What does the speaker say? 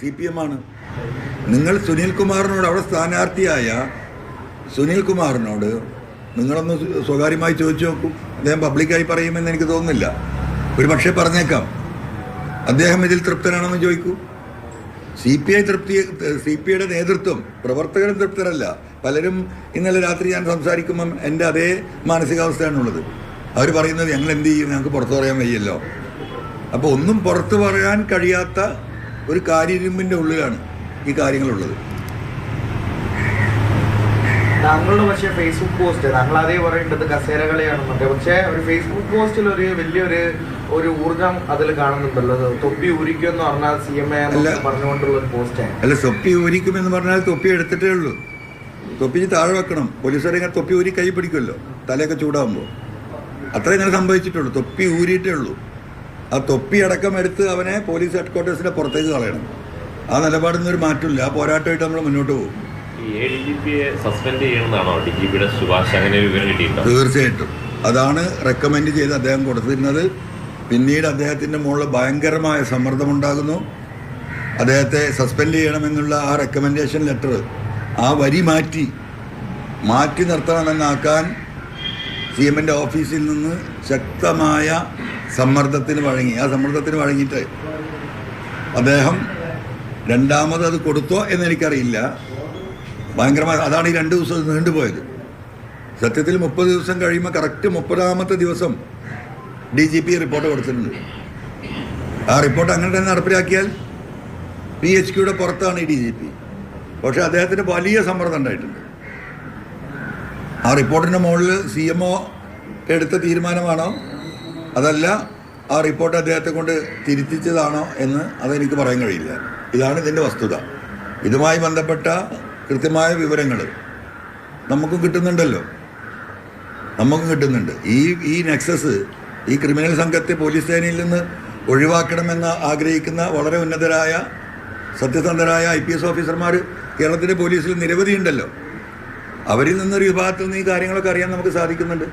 C P M ആണ്. നിങ്ങൾ സുനിൽ കുമാറിനോട് അവിടെ സ്ഥാനാർത്ഥിയായ സുനിൽ കുമാറിനോട് നിങ്ങളൊന്ന് സ്വ- സ്വകാര്യമായി ചോദിച്ചു നോക്കൂ. അദ്ദേഹം പബ്ലിക്കായി പറയുമെന്ന് എനിക്ക് തോന്നുന്നില്ല. ഒരു പക്ഷേ പറഞ്ഞേക്കാം. അദ്ദേഹം ഇതിൽ തൃപ്തനാണെന്ന് ചോദിക്കൂ. സി പി ഐ തൃപ്തി സി പി ഐയുടെ നേതൃത്വം പ്രവർത്തകരും തൃപ്തരല്ല. പലരും ഇന്നലെ രാത്രി ഞാൻ സംസാരിക്കുമ്പം എന്റെ അതേ മാനസികാവസ്ഥയാണുള്ളത്. അവർ പറയുന്നത് ഞങ്ങൾ എന്ത് ചെയ്യും? ഞങ്ങൾക്ക് പുറത്തു പറയാൻ വയ്യല്ലോ. അപ്പോൾ ഒന്നും പുറത്തു പറയാൻ കഴിയാത്ത ഒരു കാര്യരുമ്പിന്റെ ഉള്ളിലാണ് ഈ കാര്യങ്ങളുള്ളത്. താങ്കളുടെ പക്ഷേ ഫേസ്ബുക്ക് പോസ്റ്റ് താങ്കൾ അതേ പറയേണ്ടത് കസേര കളിയാണെന്നൊക്കെ പക്ഷേ ഒരു ഫേസ്ബുക്ക് പോസ്റ്റിൽ ഒരു വലിയൊരു ഒരു ഊർജം അതിൽ കാണുന്നുണ്ടല്ലോ. തൊപ്പി ഊരിക്കുമെന്ന് പറഞ്ഞാൽ സി എം എ പറഞ്ഞുകൊണ്ടുള്ള ഒരു പോസ്റ്റാണ് അല്ല തൊപ്പി ഊരിക്കുമെന്ന് പറഞ്ഞാൽ തൊപ്പി എടുത്തിട്ടേ ഉള്ളൂ. തൊപ്പി താഴെ വെക്കണം. പോലീസുകാരെ ഇങ്ങനെ തൊപ്പി ഊരി കൈ പിടിക്കുമല്ലോ. തലയൊക്കെ ചൂടാകുമ്പോൾ അത്രേ ഇങ്ങനെ സംഭവിച്ചിട്ടുള്ളൂ. തൊപ്പി ഊരിയിട്ടേ ഉള്ളൂ. ആ തൊപ്പി അടക്കം എടുത്ത് അവനെ പോലീസ് ഹെഡ് ക്വാർട്ടേഴ്സിന്റെ പുറത്തേക്ക് കളയണം. ആ നിലപാടിൽ നിന്നൊരു മാറ്റമില്ല. ആ പോരാട്ടമായിട്ട് നമ്മൾ മുന്നോട്ട് പോകും. തീർച്ചയായിട്ടും. അതാണ് റെക്കമെൻഡ് ചെയ്ത് അദ്ദേഹം കൊടുത്തിരുന്നത്. പിന്നീട് അദ്ദേഹത്തിന്റെ മുകളിൽ ഭയങ്കരമായ സമ്മർദ്ദമുണ്ടാകുന്നു. അദ്ദേഹത്തെ സസ്പെൻഡ് ചെയ്യണമെന്നുള്ള ആ റെക്കമെൻഡേഷൻ ലെറ്റർ ആ വരി മാറ്റി മാറ്റി നിർത്തണമെന്നാക്കാൻ സി എമ്മിന്റെ ഓഫീസിൽ നിന്ന് ശക്തമായ സമ്മർദ്ദത്തിന് വഴങ്ങി. ആ സമ്മർദ്ദത്തിന് വഴങ്ങിയിട്ട് അദ്ദേഹം രണ്ടാമത് അത് കൊടുത്തോ എന്നെനിക്കറിയില്ല ഭയങ്കരമായ അതാണ് ഈ രണ്ട് ദിവസം നീണ്ടുപോയത് സത്യത്തിൽ മുപ്പത് ദിവസം കഴിയുമ്പോൾ കറക്റ്റ് മുപ്പതാമത്തെ ദിവസം ഡി ജി പി റിപ്പോർട്ട് കൊടുത്തിട്ടുണ്ട്. ആ റിപ്പോർട്ട് അങ്ങനെ തന്നെ നടപ്പിലാക്കിയാൽ പി എച്ച് ക്യൂടെ പുറത്താണ് ഈ ഡി ജി പി. പക്ഷേ അദ്ദേഹത്തിന് വലിയ സമ്മർദ്ദം ഉണ്ടായിട്ടുണ്ട്. ആ റിപ്പോർട്ടിന്റെ മുകളിൽ സി എം ഒ എടുത്ത തീരുമാനമാണോ? അതല്ല ആ റിപ്പോർട്ട് അദ്ദേഹത്തെ കൊണ്ട് തിരുത്തിച്ചതാണോ എന്ന് അതെനിക്ക് പറയാൻ കഴിയില്ല. ഇതാണ് ഇതിന്റെ വസ്തുത. ഇതുമായി ബന്ധപ്പെട്ട കൃത്യമായ വിവരങ്ങൾ നമുക്ക് കിട്ടുന്നുണ്ടല്ലോ. നമുക്ക് കിട്ടുന്നുണ്ട്. ഈ ഈ നെക്സസ് ഈ ക്രിമിനൽ സംഘത്തെ പോലീസ് സേനയിൽ നിന്ന് ഒഴിവാക്കണമെന്ന് ആഗ്രഹിക്കുന്ന വളരെ ഉന്നതരായ സത്യസന്ധരായ ഐ പി എസ് ഓഫീസർമാർ കേരളത്തിലെ പോലീസിൽ നിരവധിയുണ്ടല്ലോ. അവരിൽ നിന്നൊരു വിഭാഗത്തിൽ നിന്ന് ഈ കാര്യങ്ങളൊക്കെ അറിയാൻ നമുക്ക് സാധിക്കുന്നുണ്ട്.